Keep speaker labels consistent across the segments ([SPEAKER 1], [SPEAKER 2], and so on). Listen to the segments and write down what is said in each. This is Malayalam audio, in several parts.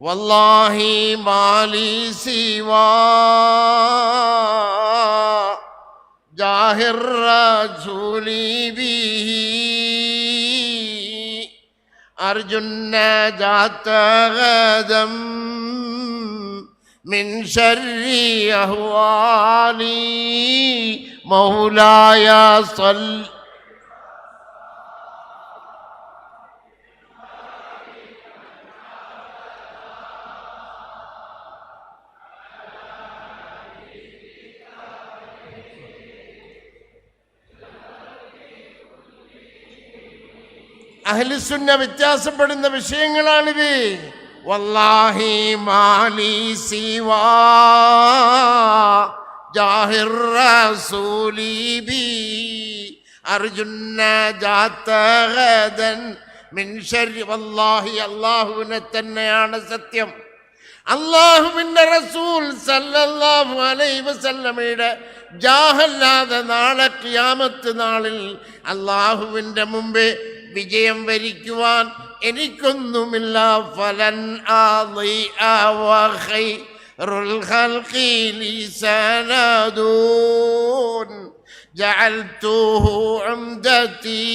[SPEAKER 1] والله ما لي سوى. جاه الرسول به. أرجو النجاة غدا من شر أهوالي. مولاي صل അഹ്ലുസുന്ന വ്യത്യാസപ്പെടുന്ന വിഷയങ്ങളാണിത് വല്ലാഹി മാലി സിവാ ജാഹിർ മിൻ ശർരി വല്ലാഹി അള്ളാഹുവിനെ തന്നെയാണ് സത്യം. അള്ളാഹുവിന്റെ റസൂൽ സല്ലല്ലാഹു അലൈഹി വസല്ലമയുടെ ജാഹല്ലാതെ നാളെ ക്യാമത്ത് നാളിൽ അള്ളാഹുവിന്റെ മുമ്പേ വിജയം വരിക്കുവാൻ എനിക്കൊന്നുമില്ല ഫലൻ ആളിഅ വഖൈറുൽ ഖൽഖി ലിസനദൂൻ جعلته عمدتي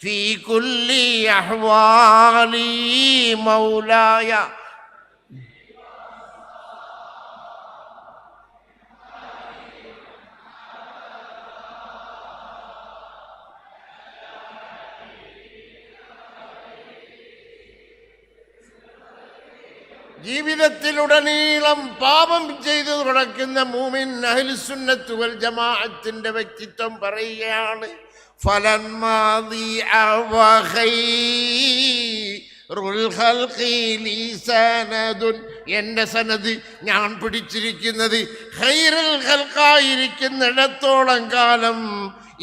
[SPEAKER 1] في كل أحوالي مولاي ജീവിതത്തിലുടനീളം പാപം ചെയ്തു തുടക്കുന്ന മൂമിൻ അഹിൽസുന്നത്തുവൽ ജമാഅത്തിന്റെ വ്യക്തിത്വം പറയുകയാണ് ഫലന്മാതി എന്റെ സനത് ഞാൻ പിടിച്ചിരിക്കുന്നത് ഹൈറൽ ഹൽക്കായിരിക്കുന്നിടത്തോളം കാലം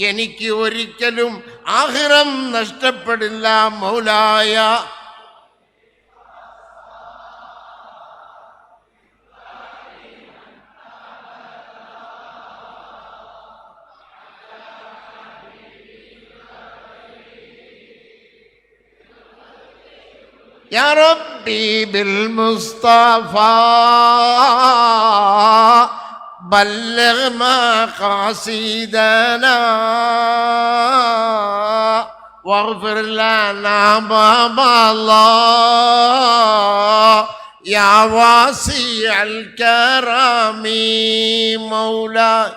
[SPEAKER 1] എനിക്ക് ഒരിക്കലും ആഹിറം നഷ്ടപ്പെടില്ല മൗലായ يا ربي بالمصطفى بلغ مقاصدنا واغفر لنا بابا الله. يا واسع الكرم مولاي.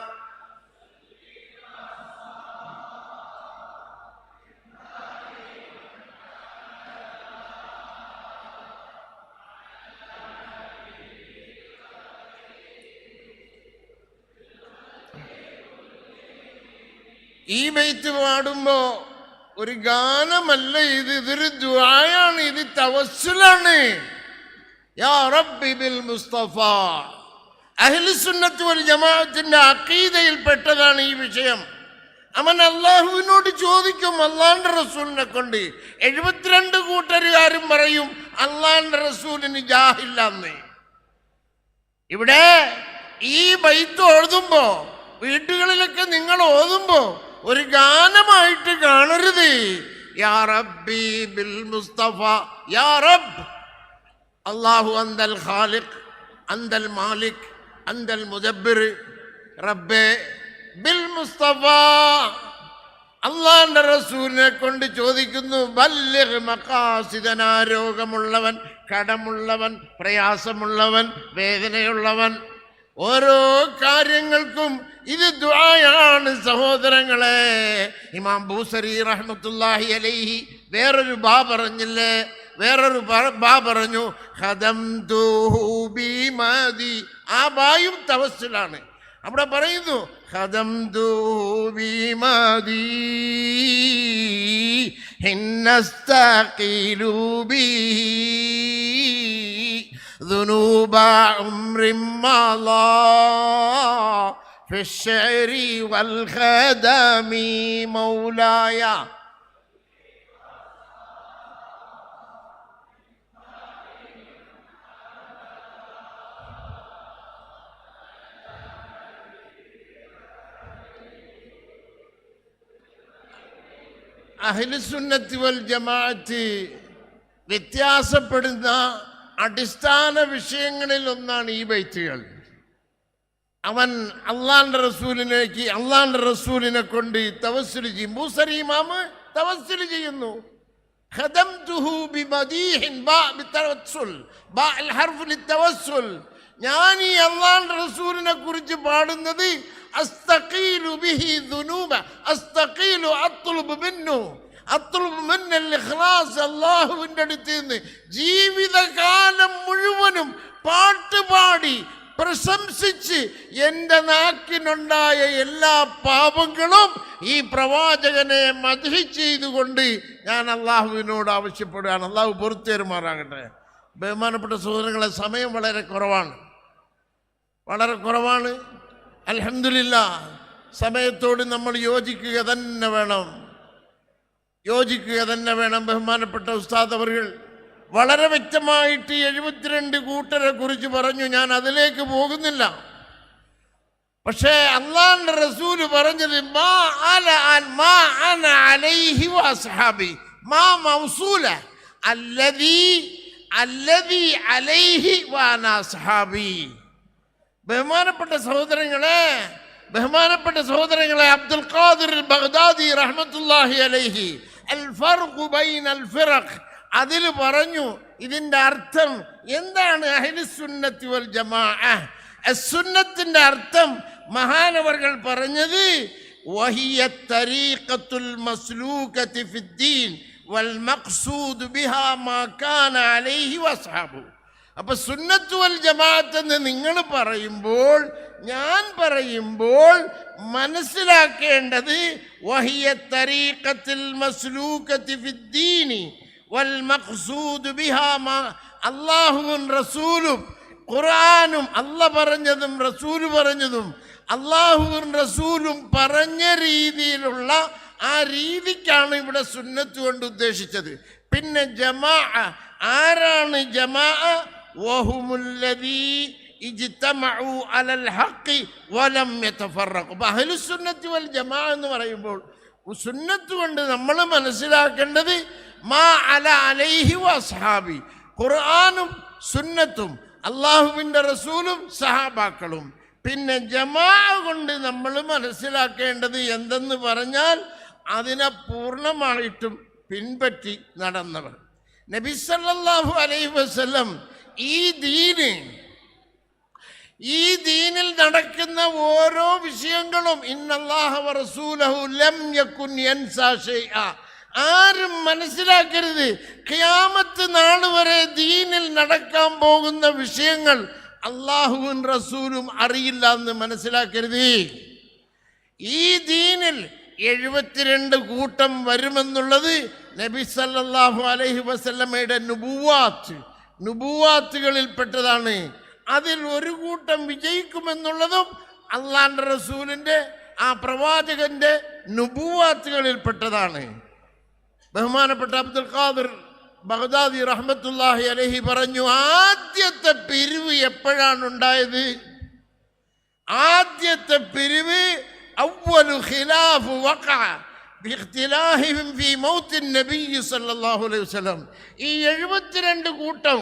[SPEAKER 1] ഈ ബൈത്ത് പാടുമ്പോ ഒരു ഗാനമല്ല ഇത് ഇതൊരു ദ്വായാണ് ഇത് തവസ്സുലാണ്. യാ അഹ്ലുസുന്നത്ത് വൽ ജമാഅത്തിന്റെ പെട്ടതാണ് ഈ വിഷയം. അവൻ അള്ളാഹുവിനോട് ചോദിക്കും അള്ളാന്റെ റസൂലിനെ കൊണ്ട് എഴുപത്തിരണ്ട് കൂട്ടരുകാരും പറയും അള്ളാന്റെ റസൂലിന് ജാഹില്ലെന്ന്. ഇവിടെ ഈ ബൈത്ത് ഓതുമ്പോ വീട്ടുകളിലൊക്കെ നിങ്ങൾ ഓതുമ്പോ ഒരു ഗാനമായിട്ട് കാണരുത്. അള്ളാഹു അന്തൽ ഖാലിഖ് അന്തൽ മാലിക് അന്തൽ മുദബ്ബിർ. റബ്ബെ ബിൽ മുസ്തഫ. അള്ളാന്റെ റസൂലിനെ കൊണ്ട് ചോദിക്കുന്നു മഖാസിദന രോഗമുള്ളവൻ കടമുള്ളവൻ പ്രയാസമുള്ളവൻ വേദനയുള്ളവൻ. ഓരോ കാര്യങ്ങൾക്കും ഇത് ദുആയാണ് സഹോദരങ്ങളെ ഇമാം ബൂസരി റഹ്മത്തുല്ലാഹി അലൈഹി വേറൊരു ബാ പറഞ്ഞില്ലേ വേറൊരു ബ- ബാ പറഞ്ഞു ഹദം ബിമതി ആ ബായും തവസ്സിലാണ് അവിടെ പറയുന്നു ഹദം ബിമതി ഹിന്നസ്തഖിലു ذنوب عمر مضى في الشعر والخدم مولاي അഹ്ലുസുന്നത്ത് വൽ ജമാഅത്ത് വ്യത്യാസപ്പെടുന്ന അടിസ്ഥാന വിഷയങ്ങളിൽ ഒന്നാണ് ഈ ബൈത്തുകൾ അവൻ അള്ളാന്റെ റസൂലിനേക്ക് അള്ളാന്റെ റസൂലിനെ കൊണ്ട് തവസ്സുൽ ചെയ്യും. മൂസരി ഇമാമ് തവസ്സുൽ ചെയ്യുന്നു. ഞാൻ ഈ അള്ളാന്റെ റസൂലിനെ കുറിച്ച് പാടുന്നത് അല്ലാഹുവിന്റെ അടുത്ത് നിന്ന് ജീവിതകാലം മുഴുവനും പാട്ടുപാടി പ്രശംസിച്ച് എന്റെ നാക്കിനുണ്ടായ എല്ലാ പാപങ്ങളും ഈ പ്രവാചകനെ മധി ചെയ്തുകൊണ്ട് ഞാൻ അള്ളാഹുവിനോട് ആവശ്യപ്പെടുകയാണ്. അള്ളാഹു പുറത്തേരുമാറാകട്ടെ ബഹുമാനപ്പെട്ട സുഹൃത്തുക്കളെ സമയം വളരെ കുറവാണ്. വളരെ കുറവാണ്. അലഹമില്ല സമയത്തോട് നമ്മൾ യോജിക്കുക തന്നെ വേണം. യോജിക്കുക തന്നെ വേണം. ബഹുമാനപ്പെട്ട ഉസ്താദ് അവർ വളരെ വ്യക്തമായിട്ട് എഴുപത്തിരണ്ട് കൂട്ടരെ കുറിച്ച് പറഞ്ഞു. ഞാൻ അതിലേക്ക് പോകുന്നില്ല. പക്ഷേ അള്ളാന്റെ റസൂൽ പറഞ്ഞത് മാ അല മാ അന അലൈഹി മാ മൗസൂല അലൈഹി ബഹുമാനപ്പെട്ട സഹോദരങ്ങളെ ബഹുമാനപ്പെട്ട സഹോദരങ്ങളെ അബ്ദുൽ ഖാദിർ ബഗ്ദാദി റഹ്മത്തുല്ലാഹി അലൈഹി അൽ ഫർഖു ബൈന അൽ ഫിറഖ് അതിൽ പറഞ്ഞു ഇതിന്റെ അർത്ഥം എന്താണ് അഹിലുസുന്നത്തി വൽ ജമാഅ? അസുന്നത്തിന്റെ അർത്ഥം മഹാനവർകൾ പറഞ്ഞത് വഹിയ തരീഖത്തുൽ മസ്ലൂകത്തി ഫിദ്ദീൻ വൽ മഖ്സൂദ് ബിഹാ മാ കാന അലൈഹി വസ്ഹാബു. അപ്പൊ സുന്നത്ത് വൽ ജമാഅത്ത് എന്ന് നിങ്ങൾ പറയുമ്പോൾ ഞാൻ പറയുമ്പോൾ മനസ്സിലാക്കേണ്ടത് വഹിയ തരീഖത്തിൽ മസ്ലൂകത്തി ഫിദ്ദീനി അല്ലാഹുവും റസൂലും ഖുറാനും അല്ല പറഞ്ഞതും റസൂൽ പറഞ്ഞതും അള്ളാഹുവും റസൂലും പറഞ്ഞ രീതിയിലുള്ള ആ രീതിക്കാണ് ഇവിടെ സുന്നത്ത് കൊണ്ട് ഉദ്ദേശിച്ചത്. പിന്നെ ജമാ ആരാണ് ജമാ എന്ന് പറയുമ്പോൾ സുന്നത്ത് കൊണ്ട് നമ്മൾ മനസ്സിലാക്കേണ്ടത് മാ അല അലൈഹി വസ്ഹാബി ഖുർആാനും സുന്നത്തും അള്ളാഹുവിന്റെ റസൂലും സഹാബാക്കളും. പിന്നെ ജമാ കൊണ്ട് നമ്മൾ മനസ്സിലാക്കേണ്ടത് എന്തെന്ന് പറഞ്ഞാൽ അതിനെ പൂർണമായിട്ടും പിൻപറ്റി നടന്നവർ. നബിസല്ലാഹു അലൈഹി വസ്ലം ഈ ദീന് ഈ ദീനിൽ നടക്കുന്ന ഓരോ വിഷയങ്ങളും ഇന്നല്ലാഹു റസൂലഹു ലം ഷൈഅ ആരും മനസ്സിലാക്കരുത്. ഖിയാമത്ത് നാൾ വരെ ദീനിൽ നടക്കാൻ പോകുന്ന വിഷയങ്ങൾ അള്ളാഹുവും റസൂലും അറിയില്ല എന്ന് മനസ്സിലാക്കരുത്. ഈ ദീനിൽ എഴുപത്തിരണ്ട് കൂട്ടം വരുമെന്നുള്ളത് നബി സല്ലാഹു അലഹി വസ്ലമയുടെ നുബുവാത്ത് നുബുവാത്തുകളിൽപ്പെട്ടതാണ്. അതിൽ ഒരു കൂട്ടം വിജയിക്കുമെന്നുള്ളതും അള്ളാന്റെ റസൂലിന്റെ ആ പ്രവാചകന്റെ നുബുവാത്തുകളിൽപ്പെട്ടതാണ്. ബഹുമാനപ്പെട്ട അബ്ദുൽ ഖാദിർ ബഗ്ദാദി റഹ്മത്തുല്ലാഹി അലഹി പറഞ്ഞു ആദ്യത്തെ പിരിവ് എപ്പോഴാണ് ഉണ്ടായത്? ആദ്യത്തെ പിരിവ് അവലു ഖിലാഫ് വഖഅ ബിഖ്തിലാഹിഹിം ഫീ മൗത്തിൻ നബി സല്ലല്ലാഹു അലൈഹി വസല്ലം. ഈ എഴുപത്തിരണ്ട് കൂട്ടം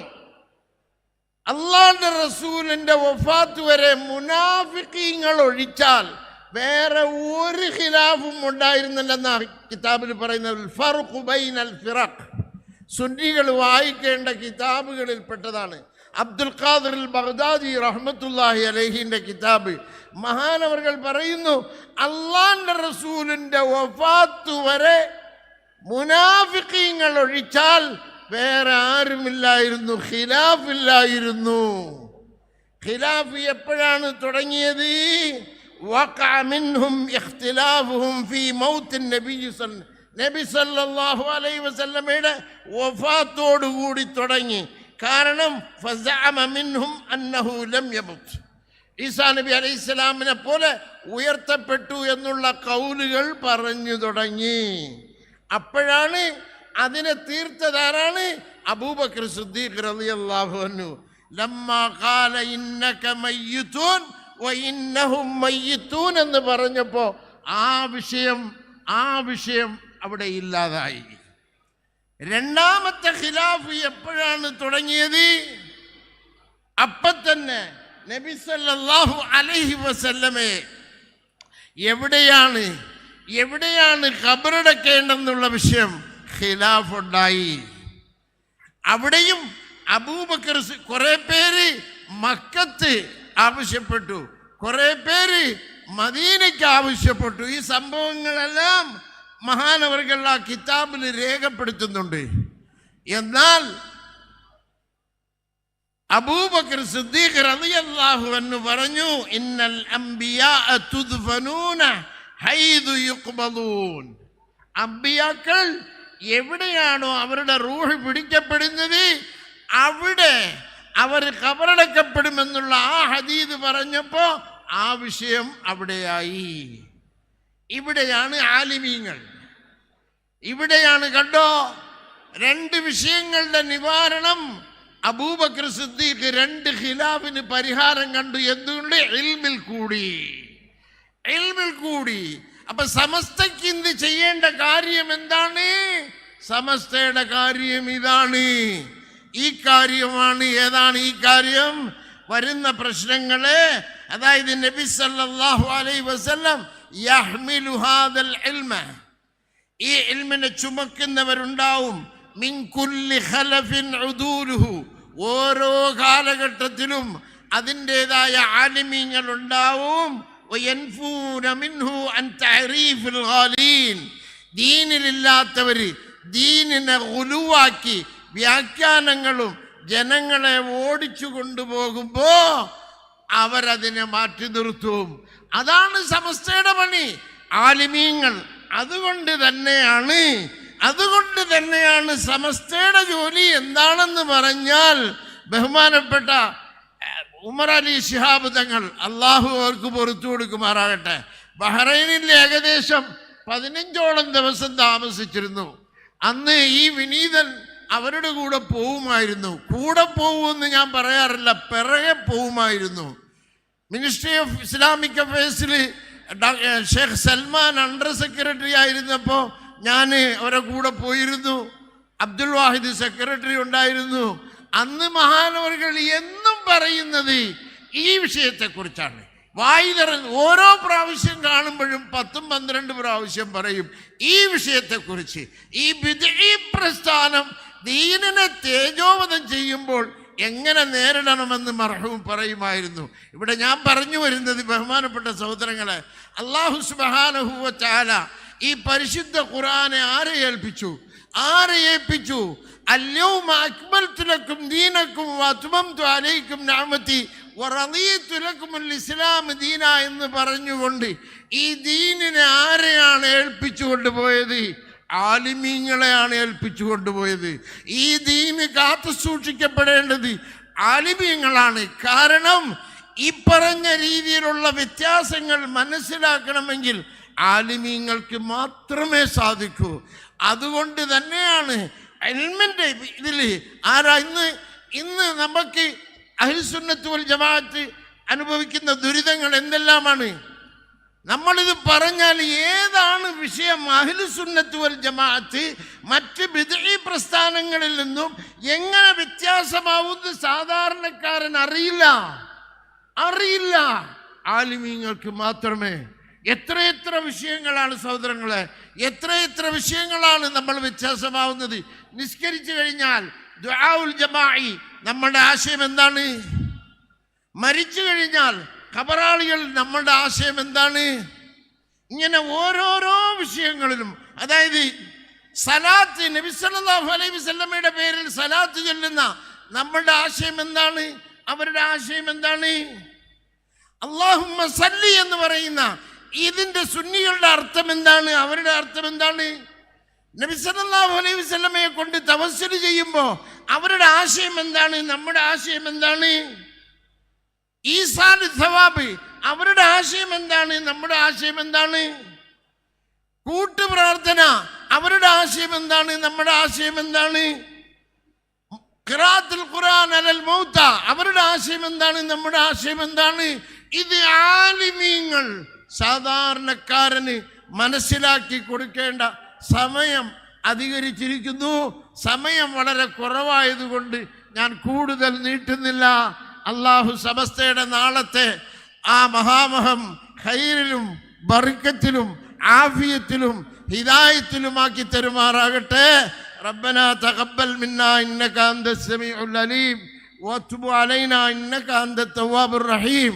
[SPEAKER 1] അള്ളാന്റെ റസൂലിന്റെ വഫാത്ത് വരെ മുനാഫിക്കീങ്ങൾ ഒഴിച്ചാൽ വേറെ ഒരു ഖിലാഫും ഉണ്ടായിരുന്നില്ലെന്ന കിതാബിൽ പറയുന്നത്. ഫർഖു ബൈനൽ ഫിറഖ്. സുന്നികൾ വായിക്കേണ്ട കിതാബുകളിൽ പെട്ടതാണ്. അബ്ദുൽ ഖാദർ ബഗ്ദാദി റഹ്മത്തുല്ലാഹി അലഹിന്റെ കിതാബ്. മഹാനവർകൾ പറയുന്നു അള്ളാന്റെ റസൂലിന്റെ വഫാത്ത് വരെ മുനാഫിക്കീങ്ങൾ ഒഴിച്ചാൽ വേറെ ആരുമില്ലായിരുന്നു ഖിലാഫില്ലായിരുന്നു. ഖിലാഫ് എപ്പോഴാണ് തുടങ്ങിയത്? വഖഅ منهم اختلافهم في موت النبي صلى നബി സല്ലല്ലാഹു അലൈഹി വസല്ലമയുടെ വഫാത്തോടു കൂടി തുടങ്ങി. കാരണം ഈസാ നബി അലൈഹി സ്വലാമിനെ പോലെ ഉയർത്തപ്പെട്ടു എന്നുള്ള കൗലുകൾ പറഞ്ഞു തുടങ്ങി. അപ്പോഴാണ് അതിനെ തീർത്തതാരാണ് അബൂബക്കർ സിദ്ദീഖ് റളിയല്ലാഹു അൻഹു. ലമ്മാ ഖാല ഇന്നക മയ്യിത്തൂൻ വഇന്നഹും മയ്യത്തൂൻ എന്ന് പറഞ്ഞപ്പോൾ ആ വിഷയം ആ വിഷയം അവിടെ ഇല്ലാതായി. രണ്ടാമത്തെ ഖിലാഫ് എപ്പോഴാണ് തുടങ്ങിയത്? അപ്പ തന്നെ നബി സല്ലല്ലാഹു അലൈഹി വസല്ലമേ എവിടെയാണ് എവിടെയാണ് ഖബറടക്കേണ്ടെന്നുള്ള വിഷയം ഖിലാഫ് ഉണ്ടായി. അവിടെയും അബൂബക്കർ കുറെ പേര് മക്കത്ത് ആവശ്യപ്പെട്ടു. കുറെ പേര് മദീനയ്ക്ക് ആവശ്യപ്പെട്ടു. ഈ സംഭവങ്ങളെല്ലാം മഹാനവർകൾ ആ കിതാബിൽ രേഖപ്പെടുത്തുന്നുണ്ട്. എന്നാൽ അബൂബക്കർ സിദ്ദീഖ് റളിയല്ലാഹു അൻഹു പറഞ്ഞു ഇന്നൽ അംബിയാ തുദ്ഫനൂന ഹൈദു യുഖ്ബലൂൻ. അമ്പിയാക്കൾ എവിടെയാണോ അവരുടെ റൂഹ് പിടിക്കപ്പെടുന്നത് അവിടെ അവർ കബറടക്കപ്പെടുമെന്നുള്ള ആ ഹദീദ് പറഞ്ഞപ്പോൾ ആ വിഷയം അവിടെയായി. ഇവിടെയാണ് ആലിമീങ്ങൾ. ഇവിടെയാണ് കണ്ടോ രണ്ട് വിഷയങ്ങളുടെ നിവാരണം അബൂബക്കർ സിദ്ദീഖ് രണ്ട് ഖിലാഫിന് പരിഹാരം കണ്ടു എന്തുകൊണ്ട്? എൽമിൽ കൂടി. എൽമിൽ കൂടി. അപ്പൊ സമസ്തയ്ക്ക് ഇന്ന് ചെയ്യേണ്ട കാര്യം എന്താണ്? സമസ്തയുടെ കാര്യം ഇതാണ്. ഈ കാര്യമാണ് ഏതാണ് ഈ കാര്യം? വരുന്ന പ്രശ്നങ്ങളെ അതായത് നബി സല്ലല്ലാഹു അലൈഹി വസല്ലം യഹ്മിലു ഹാദൽ ഇൽമ ഈ ഇൽമിനെ ചുമക്കുന്നവരുണ്ടാവും. ഓരോ കാലഘട്ടത്തിലും അതിന്റെതായ ആലിമീങ്ങൾ ഉണ്ടാവും വയൻഫൂന മിൻഹു അൻ തഅരീഫിൽ ഗാലീൻ ദീനിലില്ലാത്തവര് ദീനിനെ ഉലുവാക്കി വ്യാഖ്യാനങ്ങളും ജനങ്ങളെ ഓടിച്ചു കൊണ്ടുപോകുമ്പോ അവരതിനെ മാറ്റി നിർത്തും. അതാണ് സമസ്തയുടെ പണി. ആലിമീങ്ങൾ അതുകൊണ്ട് തന്നെയാണ് അതുകൊണ്ട് തന്നെയാണ് സമസ്തയുടെ ജോലി എന്താണെന്ന് പറഞ്ഞാൽ ബഹുമാനപ്പെട്ട ഉമർ അലി ശിഹാബ് തങ്ങൾ അള്ളാഹു അവർക്ക് പുറത്തു കൊടുക്കുമാറാകട്ടെ. ബഹ്റൈനിൽ ഏകദേശം പതിനഞ്ചോളം ദിവസം താമസിച്ചിരുന്നു. അന്ന് ഈ വിനീതൻ അവരുടെ കൂടെ പോവുമായിരുന്നു. കൂടെ പോകുമെന്ന് ഞാൻ പറയാറില്ല പിറകെ പോവുമായിരുന്നു. മിനിസ്ട്രി ഓഫ് ഇസ്ലാമിക് അഫയേഴ്സിൽ ഷെയ്ഖ് സൽമാൻ അണ്ടർ സെക്രട്ടറി ആയിരുന്നപ്പോൾ ഞാൻ അവരെ കൂടെ പോയിരുന്നു. അബ്ദുൽ വാഹിദ് സെക്രട്ടറി ഉണ്ടായിരുന്നു. അന്ന് മഹാനവറുകൾ എന്നും പറയുന്നത് ഈ വിഷയത്തെക്കുറിച്ചാണ്. വായി നിറഞ്ഞ് ഓരോ പ്രാവശ്യം കാണുമ്പോഴും പത്തും പന്ത്രണ്ട് പ്രാവശ്യം പറയും ഈ വിഷയത്തെക്കുറിച്ച്. ഈ ബിദ്ഈ പ്രസ്ഥാനം ദീനിനെ തേജോവധം ചെയ്യുമ്പോൾ എങ്ങനെ നേരിടണമെന്ന് മർഹവും പറയുമായിരുന്നു. ഇവിടെ ഞാൻ പറഞ്ഞു വരുന്നത് ബഹുമാനപ്പെട്ട സഹോദരങ്ങളെ അള്ളാഹു സുബാനഹുവ ചാല ഈ പരിശുദ്ധ ഖുറാനെ ആരെ ഏൽപ്പിച്ചു? ആരെ ഏൽപ്പിച്ചു? അല്യവും തുലക്കും ദീനക്കും വത്മംതു അലൈക്കും നാമത്തി തുലക്കുമുൽ ഇസ്ലാം ദീന എന്ന് പറഞ്ഞുകൊണ്ട് ഈ ദീനിനെ ആരെയാണ് ഏൽപ്പിച്ചു കൊണ്ടുപോയത്? ആലിമീങ്ങളെയാണ് ഏൽപ്പിച്ചു കൊണ്ടുപോയത്. ഈ ദീന് കാത്തു സൂക്ഷിക്കപ്പെടേണ്ടത് ആലിമീങ്ങളാണ്. കാരണം ഈ പറഞ്ഞ രീതിയിലുള്ള വ്യത്യാസങ്ങൾ മനസ്സിലാക്കണമെങ്കിൽ ആലിമീങ്ങൾക്ക് മാത്രമേ സാധിക്കൂ. അതുകൊണ്ട് തന്നെയാണ് എൽമെന്റെ ഇതിൽ ആരാ ഇന്ന് ഇന്ന് നമുക്ക് അഹിൽസുന്നത്ത് വൽ ജമാഅത്ത് അനുഭവിക്കുന്ന ദുരിതങ്ങൾ എന്തെല്ലാമാണ്? നമ്മളിത് പറഞ്ഞാൽ ഏതാണ് വിഷയം? അഹിലുസുന്നത്ത് വൽ ജമാഅത്ത് മറ്റ് ബിദഈ പ്രസ്ഥാനങ്ങളിൽ നിന്നും എങ്ങനെ വ്യത്യാസമാവുമെന്ന് സാധാരണക്കാരൻ അറിയില്ല. അറിയില്ല. ആലിമീങ്ങൾക്ക് മാത്രമേ എത്രയെത്ര വിഷയങ്ങളാണ് സഹോദരങ്ങളെ എത്രയെത്ര വിഷയങ്ങളാണ് നമ്മൾ വ്യത്യാസമാവുന്നത്. നിസ്കരിച്ചു കഴിഞ്ഞാൽ ദുആഉൽ ജമാഇ നമ്മുടെ ആശയം എന്താണ്? മരിച്ചു കഴിഞ്ഞാൽ ഖബറാളികൾ നമ്മളുടെ ആശയം എന്താണ്? ഇങ്ങനെ ഓരോരോ വിഷയങ്ങളിലും അതായത് സലാത്ത് നബി സല്ലല്ലാഹു അലൈഹി പേരിൽ സലാത്ത് ചൊല്ലുന്ന നമ്മളുടെ ആശയം എന്താണ്? അവരുടെ ആശയം എന്താണ്? അള്ളാഹുമ്മ സല്ലി എന്ന് പറയുന്ന ഇതിന്റെ സുന്നികളുടെ അർത്ഥം എന്താണ്? അവരുടെ അർത്ഥം എന്താണ്? നബി സല്ലല്ലാഹു അലൈഹി കൊണ്ട് തവസ്സൽ ചെയ്യുമ്പോൾ അവരുടെ ആശയം എന്താണ്? നമ്മുടെ ആശയം എന്താണ്? ഈസാൻ അവരുടെ ആശയം എന്താണ്? നമ്മുടെ ആശയം എന്താണ്? കൂട്ടുപ്രാർത്ഥന അവരുടെ ആശയം എന്താണ്? നമ്മുടെ ആശയം എന്താണ്? ഖിറാത്തുൽ ഖുർആൻ അലൽ മൗത്ത അവരുടെ ആശയം എന്താണ്? നമ്മുടെ ആശയം എന്താണ്? ഇത് ആലിമീങ്ങൾ സാധാരണക്കാരന് മനസ്സിലാക്കി കൊടുക്കേണ്ട സമയം അധികരിച്ചിരിക്കുന്നു. സമയം വളരെ കുറവായതുകൊണ്ട് ഞാൻ കൂടുതൽ നീട്ടുന്നില്ല. അള്ളാഹു സമസ്തയുടെ നാളത്തെ ആ മഹാമഹം ഖൈറിലും ബർക്കത്തിലും ആഫിയത്തിലും ഹിദായത്തിലുമാക്കി തരുമാറാകട്ടെ ربنا تقبل منا انك انت السميع العليم وتب علينا انك انت التواب الرحيم